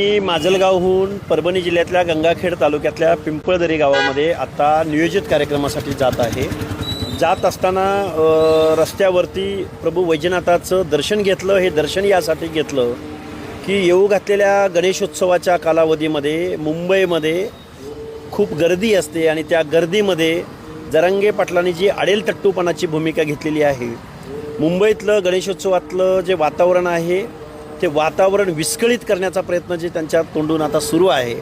मी माजलगावहून परभणी जिल्ह्यातल्या गंगाखेड तालुक्यातल्या पिंपळदरी गावामध्ये आता नियोजित कार्यक्रमासाठी जात आहे. जात असताना रस्त्यावरती प्रभू वैजनाथाचं दर्शन घेतलं. हे दर्शन यासाठी घेतलं की येऊ घातलेल्या गणेशोत्सवाच्या कालावधीमध्ये मुंबईमध्ये खूप गर्दी असते आणि त्या गर्दीमध्ये जरांगे पाटलांनी जी आडेल तट्टूपणाची भूमिका घेतलेली आहे मुंबईतलं गणेशोत्सवातलं जे वातावरण आहे ते वातावरण विस्कळीत करण्याचा प्रयत्न जे त्यांच्या तोंडून आता सुरू आहे.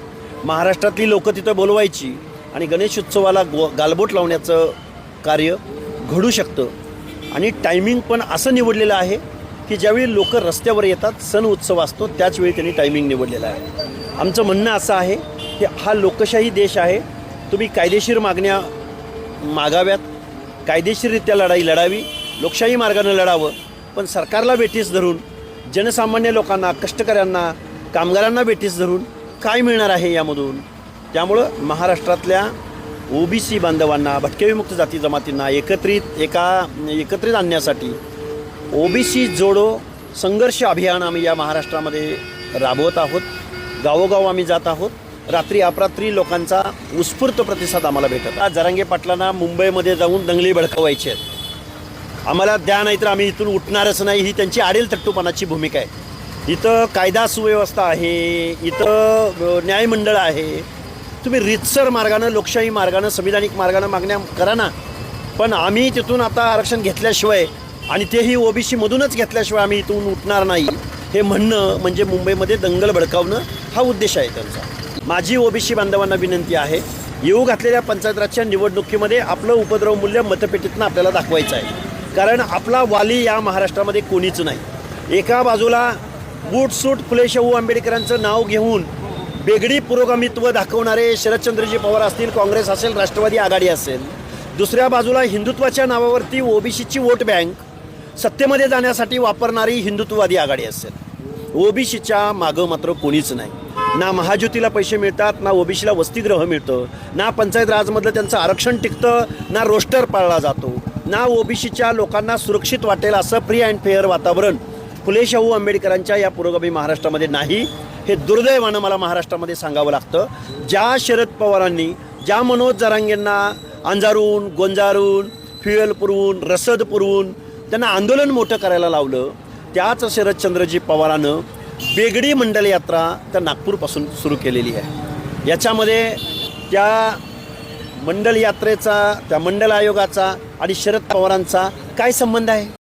महाराष्ट्रातली लोकं तिथं बोलवायची आणि गणेशोत्सवाला गो गालबोट लावण्याचं कार्य घडू शकतं. आणि टायमिंग पण असं निवडलेलं आहे की ज्यावेळी लोक रस्त्यावर येतात सण उत्सव असतो त्याचवेळी त्यांनी टायमिंग निवडलेलं आहे. आमचं म्हणणं असं आहे की हा लोकशाही देश आहे. तुम्ही कायदेशीर मागण्या मागाव्यात. कायदेशीररित्या लढाई लढावी. लोकशाही मार्गानं लढावं. पण सरकारला वेठीस धरून जनसामान्य लोकांना कष्टकऱ्यांना कामगारांना भेटीस धरून काय मिळणार आहे यामधून? त्यामुळं महाराष्ट्रातल्या ओबीसी बांधवांना भटकेविमुक्त जाती जमातींना एकत्रित एका एकत्रित आणण्यासाठी ओबीसी जोडो संघर्ष अभियान आम्ही या महाराष्ट्रामध्ये राबवत आहोत. गावोगाव आम्ही जात आहोत. रात्री अपरात्री लोकांचा उत्स्फूर्त प्रतिसाद आम्हाला भेटत आज जरांगे पाटलांना मुंबईमध्ये जाऊन दंगली भडकवायची आहेत. आम्हाला द्या नाही तर आम्ही इथून उठणारच नाही. ही त्यांची आडेल तट्टूपणाची भूमिका आहे. इथं कायदा सुव्यवस्था आहे. इथं न्यायमंडळ आहे. तुम्ही रितसर मार्गानं लोकशाही मार्गानं संविधानिक मार्गानं मागण्या करा ना. पण आम्ही तिथून आता आरक्षण घेतल्याशिवाय आणि तेही ओबीसीमधूनच घेतल्याशिवाय आम्ही इथून उठणार नाही हे म्हणणं म्हणजे मुंबईमध्ये दंगल भडकावणं हा उद्देश आहे त्यांचा. माझी ओबीसी बांधवांना विनंती आहे येऊ घातलेल्या पंचायत राजच्या निवडणुकीमध्ये आपलं उपद्रव मूल्य मतपेटीतनं आपल्याला दाखवायचं आहे. कारण आपला वाली या महाराष्ट्रामध्ये कोणीच नाही. एका बाजूला बूटसूट फुले शाहू आंबेडकरांचं नाव घेऊन बेगडी पुरोगामित्व दाखवणारे शरदचंद्रजी पवार असतील काँग्रेस असेल राष्ट्रवादी आघाडी असेल. दुसऱ्या बाजूला हिंदुत्वाच्या नावावरती ओबीसीची वोट बँक सत्तेमध्ये जाण्यासाठी वापरणारी हिंदुत्ववादी आघाडी असेल. ओबीसीच्या मागं मात्र कोणीच नाही. ना महाज्योतीला पैसे मिळतात ना ओबीसीला वसतिगृह मिळतं ना पंचायत राजमधलं त्यांचं आरक्षण टिकतं ना रोस्टर पाळला जातो. ना ओबीसीच्या लोकांना सुरक्षित वाटेल असं फ्री अँड फेअर वातावरण फुले शाहू आंबेडकरांच्या या पुरोगामी महाराष्ट्रामध्ये नाही हे दुर्दैवानं मला महाराष्ट्रामध्ये सांगावं लागतं. ज्या शरद पवारांनी ज्या मनोज जरांगेंना अंजारून गोंजारून फ्युएल पुरवून रसद पुरवून त्यांना आंदोलन मोठं करायला लावलं त्याच शरदचंद्रजी पवारानं बेगडी मंडल यात्रा त्या नागपूरपासून सुरू केलेली आहे. याच्यामध्ये त्या मंडल यात्रेचा त्या मंडल आयोगाचा आणि शरद पवारांचा काय संबंध आहे?